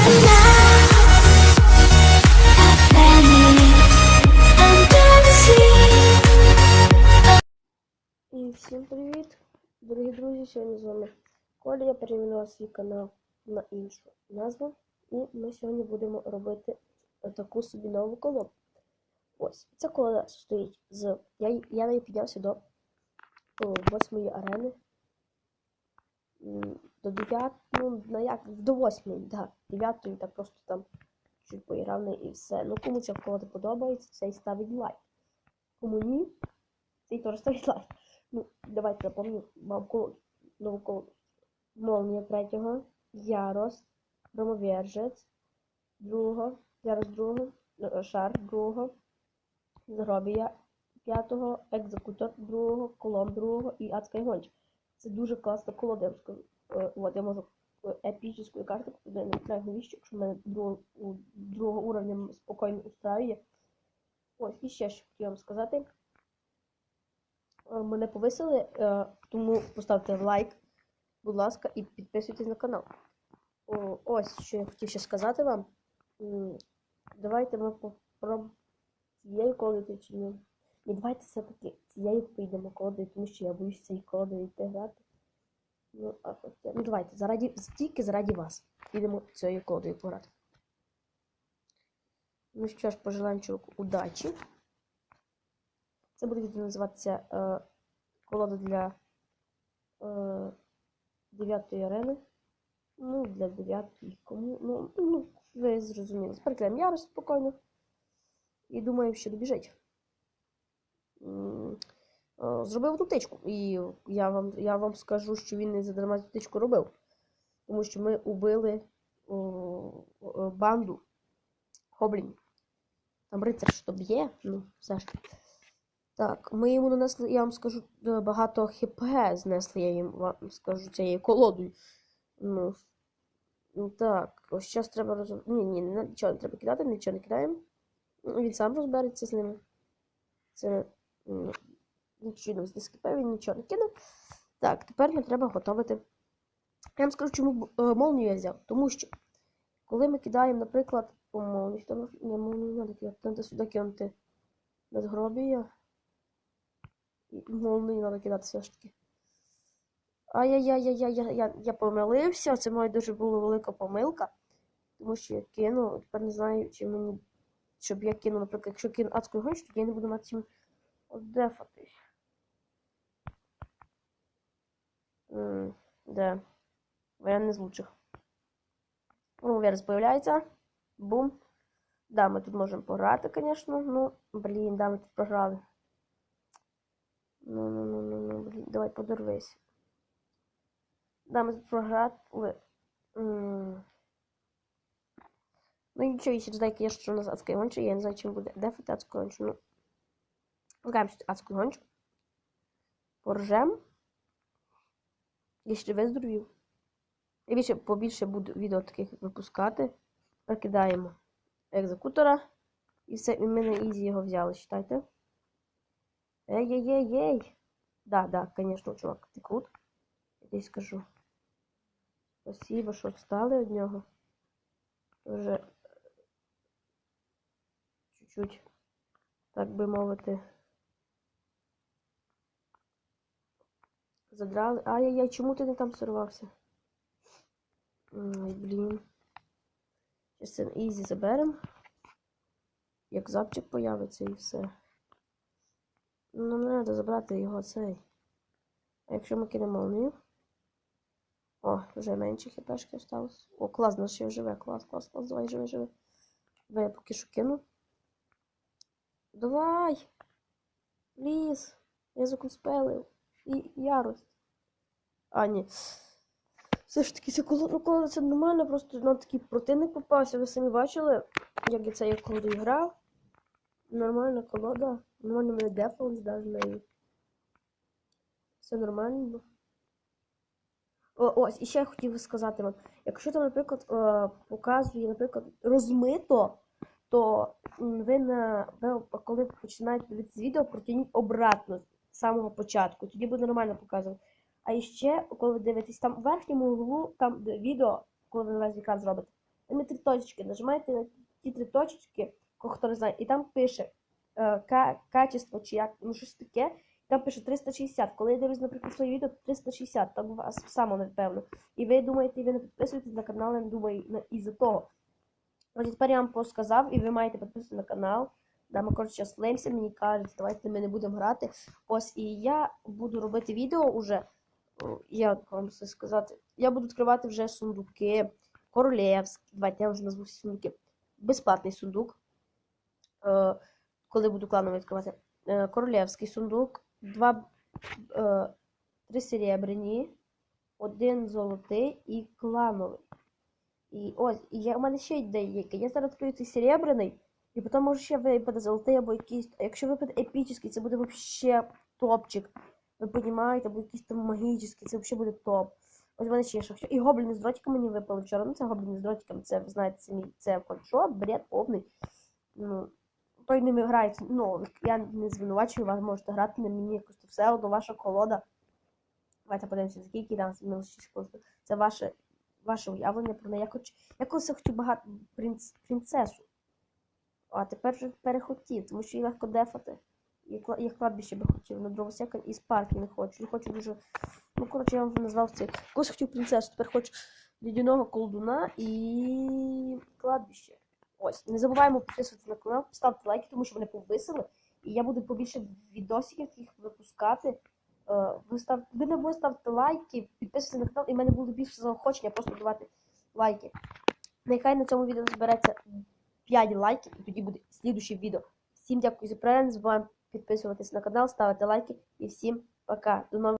І всім привіт, дорогі друзі! Сьогодні з вами Коля. Я перейменував свій канал на іншу назву. І ми сьогодні будемо робити таку собі нову колоду. Ось, ця колода стоїть з. Я, я неї піднявся до восьмої арени. До 9, ну, на як, до восьмої, да, дев'ятої, так просто там чуть поіграв і все. Ну, кому ця колода подобається, цей ставить лайк. Кому ні, цей теж ставить лайк. Ну, давайте напомню вам колоду. Нову колоду. Молнія третього, Ярос, Громовержець, другого, Ярос другого, е, Шар другого, Згробія п'ятого, Екзекутор другого, Колом другого і Адська гонча. Це дуже класна колода, я. Е, От, я можу е, епічну карту, куди не знаю навіщо, якщо в мене другого, другого уровня спокійно устраює. Ось, і ще що хотів вам сказати. Е, Мене повисили, тому поставте лайк, будь ласка, і підписуйтесь на канал. Ось що я хотів ще сказати вам. Давайте ми попробуємо цією колодою чи ні. Ні, давайте все-таки цією підемо колодою, тому що я боюсь цією колодою йти грати. Ну, а ну давайте, заради, тільки заради вас. Підемо цією колодою пограти. Ну що ж, пожелаємо чоловіку удачі. Це буде називатися е, колода для е, 9 арени. Ну, для 9 кому. Ну, ну, ви зрозуміли. Перекляємо ярость спокійно. І думаю, що добіжить. Е, Зробив ту тичку. І я вам, я вам скажу, що він не задарма цю тичку робив. Тому що ми убили о, о, банду гоблінів. Там рицар що б'є, ну, все ж. Так, ми йому нанесли, я вам скажу, е, багато хп знесли, я їм вам скажу цією колодою. Ну, ну так, ось зараз треба роз... Ні, ні, нічого не треба кидати, нічого не кидаємо. Ну, Він сам розбереться з ними. Це м, нічого з ДСКП він нічого не кинув. Так, тепер нам треба готувати. Я вам скажу, чому е, молнію я взяв. Тому що, коли ми кидаємо, наприклад, по молнію, там не молнію не треба кидати, сюди кинути надгробія. І молнію треба кидати все ж таки. Ай-яй-яй-яй-яй, я, помилився. Це моя дуже була велика помилка. Тому що я кинув, тепер не знаю, чи мені. Щоб я кинув, наприклад, якщо кину адську гончу, то я не буду мати чим одефатись. М, Де? Варіант з лучших. Ну, Верс появляється. Бум. Да, ми тут можемо пограти, звісно. Ну, блін, да, ми тут програли. Ну, ну, ну, ну, ну, блін, давай подорвись. Да, ми тут програли. М. Ну нічого, ще знаю, конечно, що у нас адська я не знаю, чим буде дефати адську гончу. Ну, сюди адську гончу. Поржем. Я ще виздоровів. Я більше побільше буду відео таких випускати. Прокидаємо екзекутора. І все, і ми на ізі його взяли, читайте. Ей-ей-ей-ей. Да, да, конечно, чувак, ти крут. Я тобі скажу. Спасибо, що встали від нього. Вже чуть-чуть, так би мовити. Задрали. Ай-яй-яй, чому ти не там сорвався? Ай, блін. Зараз це ізі заберемо. Як запчик появиться і все. Ну, нам треба забрати його цей. А якщо ми кинемо молнію? О, вже менше хіпешки осталось. О, клас, наш ще живе. Клас, клас, клас, давай, живе, живе. Давай я поки що кину. Давай! Ліс! Я закуспелив. І ярость. А, ні. Все ж таки, ця колода, ну, це нормально, просто нам такий противник попався. Ви самі бачили, як я цією колодою грав. Нормальна колода. Нормально мене дефолт навіть нею. Все нормально. О, ось, і ще я хотів би сказати вам, якщо там, наприклад, е, показує, наприклад, розмито, то ви на ви, коли починаєте дивитися відео, протягніть обратно з самого початку. Тоді буде нормально показувати. А ще, коли ви дивитесь там в верхньому углу, там де відео, коли ви весь екран зробите, Там є три точечки. Нажимаєте на ті три кого хто не знає, і там пише е, качество чи як, ну щось таке. Там пише 360. Коли я дивлюсь, наприклад, своє відео, то 360, так у вас само, напевно. І ви думаєте, ви не підписуєтесь на канал, я не думаю, на- із-за того. Ось тепер я вам посказав, і ви маєте підписатися на канал. Да, ми, коротше, лемся, мені кажуть, давайте ми не будемо грати. Ось, і я буду робити відео уже. Як вам це сказати? Я буду відкривати вже сундуки. Королевські. Давайте я вже назву всі сундуки. Безплатний сундук. Е, коли буду клановий відкривати. Е, королевський сундук. Два, е, три серебряні, один золотий і клановий. І ось, і я, у мене ще йде деякі. Я зараз відкрию цей серебряний, і потім може ще випаде золотий або якийсь. А якщо випаде епічний, це буде взагалі топчик. Ви розумієте, або якийсь там магічний, це взагалі буде топ. Ось в мене ще що. І гобліни з дротиками мені випали вчора. Ну це гобліни з дротиками, це ви знаєте самі, це що, бред повний. Ну, той ними грається. Ну, я не звинувачую, вас можете грати на мені якось все одно ваша колода. Давайте подивимося, скільки там мінус 6 коштує. Це ваше, ваше уявлення про неї. Я, хоч, я колись хотів багато принц, принцесу. А тепер вже перехотів, тому що її легко дефати. Я кладбище би хотів на дровосека і спарки не хочу. Я хочу дуже. Ну, коротше, я вам назвав це. Колись хотів принцесу, тепер хочу лідяного колдуна і кладбище. Ось. Не забуваємо підписуватися на канал, ставте лайки, тому що вони повисили. І я буду побільше відосиків їх випускати. Е, Ви, став... ви не будете ставити лайки, підписуйтесь на канал, і в мене буде більше заохочення просто давати лайки. Нехай на цьому відео збереться 5 лайків, і тоді буде слідуще відео. Всім дякую за перегляд, не забуваємо підписуватись на канал, ставити лайки і всім пока. До нових